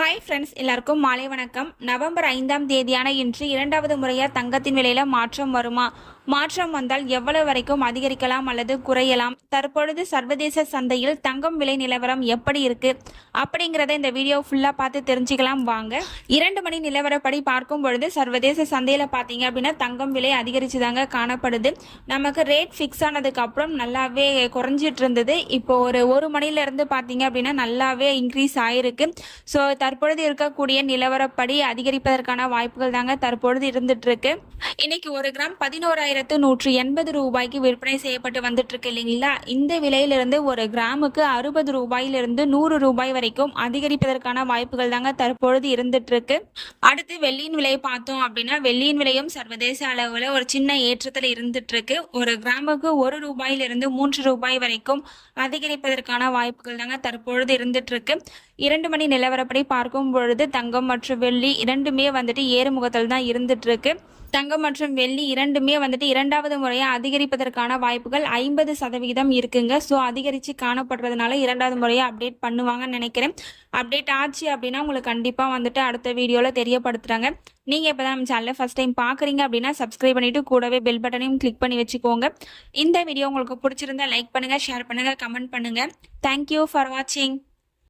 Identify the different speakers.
Speaker 1: Hi friends எல்லாருக்கும் மாலை வணக்கம். நவம்பர் ஐந்தாம் தேதியான இன்று இரண்டாவது முறையாக தங்கத்தின் விலையில் மாற்றம் வருமா? மாற்றம் வந்தால் எவ்வளவு வரைக்கும் அதிகரிக்கலாம் அல்லது குறையலாம்? தற்பொழுது சர்வதேச சந்தையில் தங்கம் விலை நிலவரம் எப்படி இருக்கு? அப்படிங்கிறத இந்த வீடியோ ஃபுல்லாக பார்த்து தெரிஞ்சுக்கலாம் வாங்க. இரண்டு மணி நிலவரப்படி பார்க்கும் பொழுது சர்வதேச சந்தையில் பார்த்தீங்க அப்படின்னா தங்கம் விலை அதிகரிச்சு தாங்க காணப்படுது. நமக்கு ரேட் ஃபிக்ஸ் ஆனதுக்கு அப்புறம் நல்லாவே குறைஞ்சிட்டு இருந்தது இப்போ ஒரு ஒரு மணில இருந்து பார்த்தீங்க அப்படின்னா நல்லாவே இன்க்ரீஸ் ஆயிருக்கு. ஸோ தற்பொழுது இருக்கக்கூடிய நிலவரப்படி அதிகரிப்பதற்கான வாய்ப்புகள் தாங்க தற்பொழுது இருந்துட்டு இருக்கு இன்னைக்கு ஒரு கிராம் பதினோராயிரம் ஆயிரத்து நூற்றி எண்பது ரூபாய்க்கு விற்பனை செய்யப்பட்டு வந்துட்டு இருக்கு இல்லைங்களா? இந்த விலையிலிருந்து ஒரு கிராமுக்கு அறுபது ரூபாயிலிருந்து நூறு ரூபாய் வரைக்கும் அதிகரிப்பதற்கான வாய்ப்புகள் தாங்க தற்பொழுது இருந்துட்டு இருக்கு அடுத்து வெள்ளியின் விலை பார்த்தோம் அப்படின்னா வெள்ளியின் விலையும் சர்வதேச அளவில் ஒரு சின்ன ஏற்றத்தில் இருந்துட்டு இருக்கு ஒரு கிராமுக்கு ஒரு ரூபாயிலிருந்து மூன்று ரூபாய் வரைக்கும் அதிகரிப்பதற்கான வாய்ப்புகள் தாங்க தற்பொழுது இருந்துட்டு இருக்கு இரண்டு மணி நிலவரப்படி பார்க்கும் பொழுது தங்கம் மற்றும் வெள்ளி இரண்டுமே வந்துட்டு ஏறுமுகத்தில் தான் இருந்துட்டு இருக்கு தங்கம் மற்றும் வெள்ளி இரண்டுமே வந்துட்டு இரண்டாவது முறையாக அதிகரிப்பதற்கான வாய்ப்புகள் ஐம்பது சதவிகிதம் இருக்குங்க. ஸோ அதிகரித்து காணப்படுறதுனால இரண்டாவது முறையாக அப்டேட் பண்ணுவாங்கன்னு நினைக்கிறேன். அப்டேட் ஆச்சு அப்படின்னா உங்களுக்கு கண்டிப்பாக வந்துட்டு அடுத்த வீடியோவில் தெரியப்படுத்துகிறாங்க நீங்கள் இப்போ தான் நம்ம சேனலில் ஃபஸ்ட் டைம் பார்க்குறீங்க அப்படின்னா சப்ஸ்கிரைப் பண்ணிவிட்டு கூடவே பெல் பட்டனையும் கிளிக் பண்ணி வச்சுக்கோங்க. இந்த வீடியோ உங்களுக்கு பிடிச்சிருந்தா லைக் பண்ணுங்கள் ஷேர் பண்ணுங்கள் கமெண்ட் பண்ணுங்கள் தேங்க்யூ ஃபார் வாட்சிங்